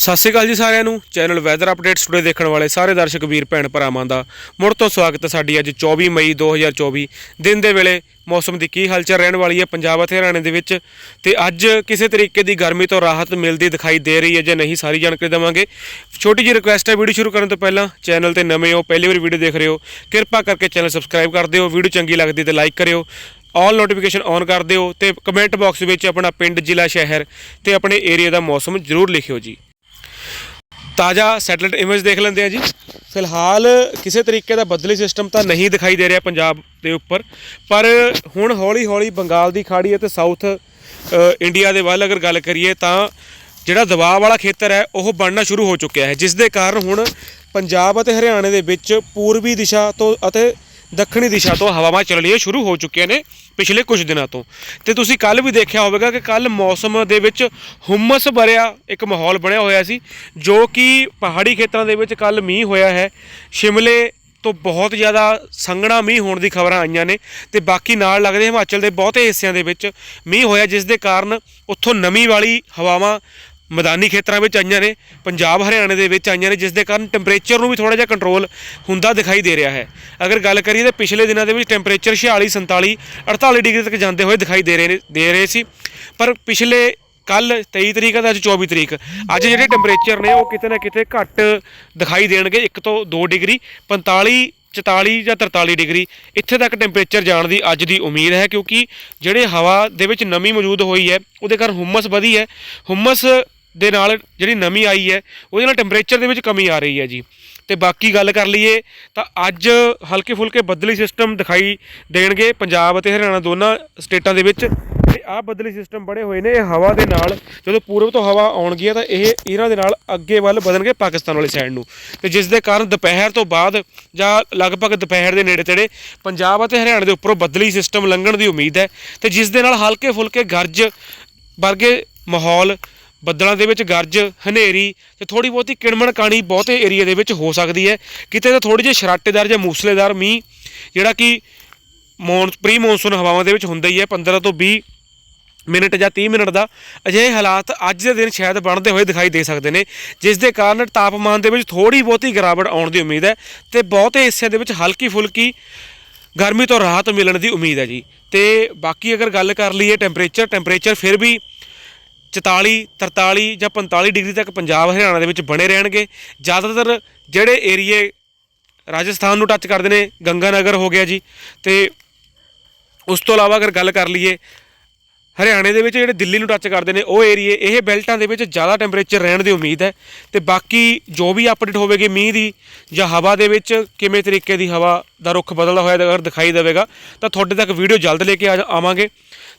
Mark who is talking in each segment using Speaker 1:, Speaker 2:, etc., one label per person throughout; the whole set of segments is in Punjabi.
Speaker 1: ਸਤਿ ਸ਼੍ਰੀ ਅਕਾਲ ਜੀ ਸਾਰਿਆਂ ਨੂੰ। ਚੈਨਲ ਵੈਦਰ ਅਪਡੇਟਸ ਟੂਡੇ ਦੇਖਣ ਵਾਲੇ ਸਾਰੇ ਦਰਸ਼ਕ, ਵੀਰ ਭੈਣ ਭਰਾਵਾਂ ਦਾ ਮੁੜ ਤੋਂ ਸਵਾਗਤ ਹੈ ਸਾਡੀ ਅੱਜ 24 ਮਈ 2024 ਦਿਨ ਦੇ ਵੇਲੇ ਮੌਸਮ ਦੀ ਕੀ ਹਲਚਲ, ਰਹਿਣ ਵਾਲੀ ਹੈ ਪੰਜਾਬ ਅਤੇ ਹਰਿਆਣੇ ਦੇ ਵਿੱਚ। ਤੇ ਅੱਜ ਕਿਸੇ ਤਰੀਕੇ ਦੀ ਗਰਮੀ ਤੋਂ ਰਾਹਤ ਮਿਲਦੀ ਦਿਖਾਈ ਦੇ ਰਹੀ ਹੈ ਜਾਂ ਨਹੀਂ, ਸਾਰੀ ਜਾਣਕਾਰੀ ਦੇਵਾਂਗੇ। ਛੋਟੀ ਜਿਹੀ ਰਿਕੁਐਸਟ ਹੈ ਵੀਡੀਓ ਸ਼ੁਰੂ ਕਰਨ ਤੋਂ ਪਹਿਲਾਂ ਚੈਨਲ ਤੇ ਨਵੇਂ ਹੋ, ਪਹਿਲੀ ਵਾਰ ਵੀਡੀਓ ਦੇਖ ਰਹੇ ਹੋ, ਕਿਰਪਾ ਕਰਕੇ ਚੈਨਲ ਸਬਸਕ੍ਰਾਈਬ ਕਰ ਦਿਓ ਵੀਡੀਓ ਚੰਗੀ ਲੱਗਦੀ ਤੇ ਲਾਈਕ ਕਰਿਓ। ਆਲ ਨੋਟੀਫਿਕੇਸ਼ਨ ਔਨ ਕਰ ਦਿਓ ਤੇ ਕਮੈਂਟ ਬਾਕਸ ਵਿੱਚ ਆਪਣਾ ਪਿੰਡ, ਜ਼ਿਲ੍ਹਾ, ਸ਼ਹਿਰ ਤੇ ਆਪਣੇ ਏਰੀਆ ਦਾ ਮੌਸਮ ਜ਼ਰੂਰ ਲਿਖਿਓ ਜੀ। ਤਾਜ਼ਾ ਸੈਟਲਾਈਟ ਇਮੇਜ ਦੇਖ ਲੈਂਦੇ ਆ ਜੀ। ਫਿਲਹਾਲ ਕਿਸੇ ਤਰੀਕੇ ਦਾ ਬਦਲੀ ਸਿਸਟਮ ਤਾਂ ਨਹੀਂ ਦਿਖਾਈ ਦੇ ਰਿਹਾ ਪੰਜਾਬ ਦੇ ਉੱਪਰ। ਪਰ ਹੁਣ ਹੌਲੀ ਹੌਲੀ ਬੰਗਾਲ ਦੀ ਖਾੜੀ ਅਤੇ ਸਾਊਥ ਇੰਡੀਆ ਦੇ ਵੱਲ ਅਗਰ ਗੱਲ ਕਰੀਏ ਤਾਂ ਜਿਹੜਾ ਦਬਾਅ ਵਾਲਾ ਖੇਤਰ ਹੈ, ਉਹ ਬਣਨਾ ਸ਼ੁਰੂ ਹੋ ਚੁੱਕਿਆ ਹੈ। ਜਿਸ ਦੇ ਕਾਰਨ ਹੁਣ ਪੰਜਾਬ ਅਤੇ ਹਰਿਆਣੇ ਦੇ ਵਿੱਚ ਪੂਰਬੀ ਦਿਸ਼ਾ ਤੋਂ ਅਤੇ ਦੱਖਣੀ ਦਿਸ਼ਾ ਤੋਂ ਹਵਾਵਾਂ ਚੱਲਣੀਆਂ ਸ਼ੁਰੂ ਹੋ ਚੁੱਕੀਆਂ ਨੇ ਪਿਛਲੇ ਕੁਝ ਦਿਨਾਂ ਤੋਂ। ਤੇ ਤੁਸੀਂ ਕੱਲ ਵੀ ਦੇਖਿਆ ਹੋਵੇਗਾ ਕਿ ਕੱਲ ਮੌਸਮ ਦੇ ਵਿੱਚ ਹੁਮਸ ਭਰਿਆ ਇੱਕ ਮਾਹੌਲ ਬਣਿਆ ਹੋਇਆ ਸੀ, ਜੋ ਕਿ ਪਹਾੜੀ ਖੇਤਰਾਂ ਦੇ ਵਿੱਚ ਕੱਲ ਮੀਂਹ ਹੋਇਆ ਹੈ। ਸ਼ਿਮਲੇ ਤੋਂ ਬਹੁਤ ਜ਼ਿਆਦਾ ਸੰਘਣਾ ਮੀਂਹ ਹੋਣ ਦੀ ਖਬਰਾਂ ਆਈਆਂ ਨੇ ਤੇ ਬਾਕੀ ਨਾਲ ਲੱਗਦੇ ਹਿਮਾਚਲ ਦੇ ਬਹੁਤੇ ਹਿੱਸਿਆਂ ਦੇ ਵਿੱਚ ਮੀਂਹ ਹੋਇਆ, ਜਿਸ ਦੇ ਕਾਰਨ ਉੱਥੋਂ ਨਮੀ ਵਾਲੀ ਹਵਾਵਾਂ ਮੈਦਾਨੀ ਖੇਤਰਾਂ ਵਿੱਚ ਆਈਆਂ ਨੇ, ਪੰਜਾਬ, ਹਰਿਆਣੇ ਦੇ ਵਿੱਚ ਆਈਆਂ ਨੇ, ਜਿਸ ਦੇ ਕਾਰਨ ਟੈਂਪਰੇਚਰ ਨੂੰ ਵੀ ਥੋੜਾ ਜਿਹਾ ਕੰਟਰੋਲ ਹੁੰਦਾ ਦਿਖਾਈ ਦੇ ਰਿਹਾ ਹੈ। ਅਗਰ ਗੱਲ ਕਰੀਏ ਤਾਂ ਪਿਛਲੇ ਦਿਨਾਂ ਦੇ ਵਿੱਚ ਟੈਂਪਰੇਚਰ 46 47 48 ਡਿਗਰੀ ਤੱਕ ਜਾਂਦੇ ਹੋਏ ਦਿਖਾਈ ਦੇ ਰਹੇ ਨੇ, ਦੇ ਰਹੇ ਸੀ। ਪਰ ਪਿਛਲੇ ਕੱਲ 23 ਤਰੀਕ ਹੈ ਤੇ ਅੱਜ 24 ਤਰੀਕ, ਅੱਜ ਜਿਹੜੇ ਟੈਂਪਰੇਚਰ ਨੇ ਉਹ ਕਿਤੇ ਨਾ ਕਿਤੇ ਘੱਟ ਦਿਖਾਈ ਦੇਣਗੇ 1 ਤੋਂ 2 ਡਿਗਰੀ 45 44 ਜਾਂ 43 ਡਿਗਰੀ, ਇੱਥੇ ਤੱਕ ਟੈਂਪਰੇਚਰ ਜਾਣ ਦੀ ਅੱਜ ਦੀ ਉਮੀਦ ਹੈ, ਕਿਉਂਕਿ ਜਿਹੜੇ ਹਵਾ ਦੇ ਵਿੱਚ ਨਮੀ ਮੌਜੂਦ ਹੋਈ ਹੈ, ਉਹਦੇ ਕਾਰਨ ਹੁਮਸ ਵਧੀ ਹੈ। ਹੁਮਸ ਦੇ ਨਾਲ ਜਿਹੜੀ ਨਮੀ ਆਈ ਹੈ, ਉਹਦੇ ਨਾਲ ਟੈਂਪਰੇਚਰ ਦੇ ਵਿੱਚ ਕਮੀ ਆ ਰਹੀ ਹੈ ਜੀ। ਤੇ ਬਾਕੀ ਗੱਲ ਕਰ ਲਈਏ, ਤਾਂ ਅੱਜ ਹਲਕੇ ਫੁਲਕੇ ਬੱਦਲੀ ਸਿਸਟਮ ਦਿਖਾਈ ਦੇਣਗੇ ਪੰਜਾਬ ਅਤੇ ਹਰਿਆਣਾ ਦੋਨਾਂ ਸਟੇਟਾਂ ਦੇ ਵਿੱਚ। ਤੇ ਆਹ ਬੱਦਲੀ ਸਿਸਟਮ ਬਣੇ ਹੋਏ ਨੇ, ਇਹ ਹਵਾ ਦੇ ਨਾਲ, ਜਦੋਂ ਪੂਰਬ ਤੋਂ ਹਵਾ ਆਉਣਗੀ ਤਾਂ ਇਹ ਇਹਨਾਂ ਦੇ ਨਾਲ ਅੱਗੇ ਵੱਲ ਵਧਣਗੇ ਪਾਕਿਸਤਾਨ ਵਾਲੀ ਸਾਈਡ ਨੂੰ। ਤੇ ਜਿਸ ਦੇ ਕਾਰਨ ਦੁਪਹਿਰ ਤੋਂ ਬਾਅਦ, ਜਾਂ ਲਗਭਗ ਦੁਪਹਿਰ ਦੇ ਨੇੜੇ ਤੇੜੇ, ਪੰਜਾਬ ਅਤੇ ਹਰਿਆਣਾ ਦੇ ਉੱਪਰੋਂ ਬੱਦਲੀ ਸਿਸਟਮ ਲੰਘਣ ਦੀ ਉਮੀਦ ਹੈ। ਤੇ ਜਿਸ ਦੇ ਨਾਲ ਹਲਕੇ ਫੁਲਕੇ ਗਰਜ ਵਰਗੇ ਮਾਹੌਲ ਬੱਦਲਾਂ ਦੇ ਵਿੱਚ ਗਰਜ, ਹਨੇਰੀ ਤੇ ਥੋੜੀ ਬਹੁਤੀ ਕਿਣਮਣ ਕਾਣੀ ਬਹੁਤੇ ਏਰੀਆ ਦੇ ਵਿੱਚ ਹੋ ਸਕਦੀ ਹੈ। ਕਿਤੇ ਤਾਂ ਥੋੜੀ ਜਿਹੀ ਸ਼ਰਾਟੇਦਾਰ ਜਾਂ ਮੂਸਲੇਦਾਰ ਮੀਂਹ, ਜਿਹੜਾ ਕਿ ਮੌਨ ਪ੍ਰੀ ਮੌਨਸੂਨ ਹਵਾਵਾਂ ਦੇ ਵਿੱਚ ਹੁੰਦਾ ਹੀ ਹੈ 15 ਤੋਂ 20 ਮਿੰਟ ਜਾਂ 30 ਮਿੰਟ ਦਾ ਅਜਿਹੇ ਹਾਲਾਤ ਅੱਜ ਦੇ ਦਿਨ ਸ਼ਾਇਦ ਬਣਦੇ ਹੋਏ ਦਿਖਾਈ ਦੇ ਸਕਦੇ ਨੇ, ਜਿਸ ਦੇ ਕਾਰਨ ਤਾਪਮਾਨ ਦੇ ਵਿੱਚ ਥੋੜੀ ਬਹੁਤੀ ਗਿਰਾਵਟ ਆਉਣ ਦੀ ਉਮੀਦ ਹੈ ਤੇ ਬਹੁਤੇ ਹਿੱਸਿਆਂ ਦੇ ਵਿੱਚ ਹਲਕੀ ਫੁਲਕੀ ਗਰਮੀ ਤੋਂ ਰਾਹਤ ਮਿਲਣ ਦੀ ਉਮੀਦ ਹੈ ਜੀ। ਤੇ ਬਾਕੀ ਅਗਰ ਗੱਲ ਕਰ ਲਈਏ ਟੈਂਪਰੇਚਰ ਟੈਂਪਰੇਚਰ ਫਿਰ ਵੀ 44 43 ਜਾਂ 45 ਡਿਗਰੀ ਤੱਕ ਪੰਜਾਬ ਹਰਿਆਣਾ ਦੇ ਵਿੱਚ ਬਣੇ ਰਹਿਣਗੇ। ਜ਼ਿਆਦਾਤਰ ਜਿਹੜੇ ਏਰੀਏ ਰਾਜਸਥਾਨ ਨੂੰ ਟੱਚ ਕਰਦੇ ਨੇ ਗੰਗਾ ਨਗਰ ਹੋ ਗਿਆ ਜੀ। ਤੇ ਉਸ ਤੋਂ ਇਲਾਵਾ ਅਗਰ ਗੱਲ ਕਰ ਲਈਏ, ਹਰਿਆਣੇ ਦੇ ਵਿੱਚ ਜਿਹੜੇ ਦਿੱਲੀ ਨੂੰ ਟੱਚ ਕਰਦੇ ਨੇ, ਉਹ ਏਰੀਏ, ਇਹ ਬੈਲਟਾਂ ਦੇ ਵਿੱਚ ਜ਼ਿਆਦਾ ਟੈਂਪਰੇਚਰ ਰਹਿਣ ਦੀ ਉਮੀਦ ਹੈ। ਤੇ ਬਾਕੀ ਜੋ ਵੀ ਅਪਡੇਟ ਹੋਵੇਗੀ ਮੀਂਹ ਦੀ ਜਾਂ ਹਵਾ ਦੇ ਵਿੱਚ ਕਿਵੇਂ ਤਰੀਕੇ ਦੀ ਹਵਾ ਦਾ ਰੁੱਖ ਬਦਲਦਾ ਹੋਇਆ ਅਗਰ ਦਿਖਾਈ ਦੇਵੇਗਾ, ਤਾਂ ਤੁਹਾਡੇ ਤੱਕ ਵੀਡੀਓ ਜਲਦ ਲੈ ਕੇ ਆ ਆਵਾਂਗੇ।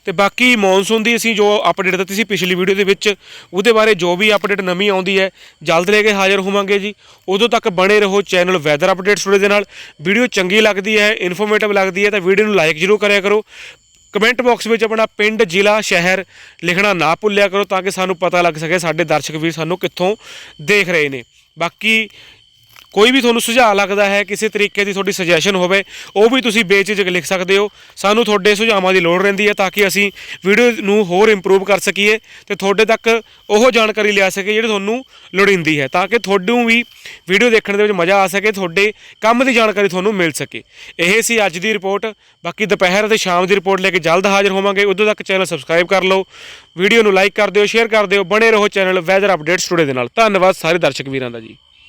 Speaker 1: ਤੇ ਬਾਕੀ ਮੌਨਸੂਨ ਦੀ ਅਸੀਂ ਜੋ ਅਪਡੇਟ ਦਿੱਤੀ ਸੀ ਪਿਛਲੀ ਵੀਡੀਓ ਦੇ ਵਿੱਚ, ਉਹਦੇ ਬਾਰੇ ਜੋ ਵੀ ਅਪਡੇਟ ਨਵੀਂ ਆਉਂਦੀ ਹੈ, ਜਲਦ ਲੈ ਕੇ ਹਾਜ਼ਰ ਹੋਵਾਂਗੇ ਜੀ। ਉਦੋਂ ਤੱਕ ਬਣੇ ਰਹੋ ਚੈਨਲ ਵੈਦਰ ਅਪਡੇਟਸ ਟੁਡੇ ਦੇ ਨਾਲ। ਵੀਡੀਓ ਚੰਗੀ ਲੱਗਦੀ ਹੈ ਇਨਫੋਰਮੇਟਿਵ ਲੱਗਦੀ ਹੈ, ਤਾਂ ਵੀਡੀਓ ਨੂੰ ਲਾਈਕ ਜ਼ਰੂਰ ਕਰਿਆ ਕਰੋ। ਕਮੈਂਟ ਬਾਕਸ ਵਿੱਚ ਆਪਣਾ ਪਿੰਡ, ਜ਼ਿਲ੍ਹਾ, ਸ਼ਹਿਰ ਲਿਖਣਾ ਨਾ ਭੁੱਲਿਆ ਕਰੋ, ਤਾਂ ਕਿ ਸਾਨੂੰ ਪਤਾ ਲੱਗ ਸਕੇ ਸਾਡੇ ਦਰਸ਼ਕ ਵੀਰ ਸਾਨੂੰ ਕਿੱਥੋਂ ਦੇਖ ਰਹੇ ਨੇ। ਬਾਕੀ ਕੋਈ ਵੀ ਤੁਹਾਨੂੰ ਸੁਝਾਅ ਲੱਗਦਾ ਹੈ, ਕਿਸੇ ਤਰੀਕੇ ਦੀ ਤੁਹਾਡੀ ਸੁਜੈਸ਼ਨ ਹੋਵੇ, ਉਹ ਵੀ ਤੁਸੀਂ ਬੇਝਿਜਕ ਲਿਖ ਸਕਦੇ ਹੋ। ਸਾਨੂੰ ਤੁਹਾਡੇ ਸੁਝਾਵਾਂ ਦੀ ਲੋੜ ਰਹਿੰਦੀ ਹੈ ਤਾਂ ਕਿ ਅਸੀਂ ਵੀਡੀਓ ਨੂੰ ਹੋਰ ਇੰਪਰੂਵ ਕਰ ਸਕੀਏ ਤੇ ਤੁਹਾਡੇ ਤੱਕ ਉਹ ਜਾਣਕਾਰੀ ਲਿਆ ਸਕੀਏ ਜਿਹੜੀ ਤੁਹਾਨੂੰ ਲੋੜੀਂਦੀ ਹੈ, ਤਾਂ ਕਿ ਤੁਹਾਨੂੰ ਵੀ ਵੀਡੀਓ ਦੇਖਣ ਦੇ ਵਿੱਚ ਮਜ਼ਾ ਆ ਸਕੇ, ਤੁਹਾਡੇ ਕੰਮ ਦੀ ਜਾਣਕਾਰੀ ਤੁਹਾਨੂੰ ਮਿਲ ਸਕੇ। ਇਹ ਸੀ ਅੱਜ ਦੀ ਰਿਪੋਰਟ ਬਾਕੀ ਦੁਪਹਿਰ ਅਤੇ ਸ਼ਾਮ ਦੀ ਰਿਪੋਰਟ ਲੈ ਕੇ ਜਲਦ ਹਾਜ਼ਰ ਹੋਵਾਂਗੇ। ਉਦੋਂ ਤੱਕ ਚੈਨਲ ਸਬਸਕ੍ਰਾਈਬ ਕਰ ਲਓ ਵੀਡੀਓ ਨੂੰ ਲਾਈਕ ਕਰ ਦਿਓ ਸ਼ੇਅਰ ਕਰ ਦਿਓ, ਬਣੇ ਰਹੋ ਚੈਨਲ ਵੈਦਰ ਅਪਡੇਟਸ ਟੁਡੇ ਦੇ ਨਾਲ। ਧੰਨਵਾਦ ਸਾਰੇ ਦਰਸ਼ਕ ਵੀਰਾਂ ਦਾ ਜੀ।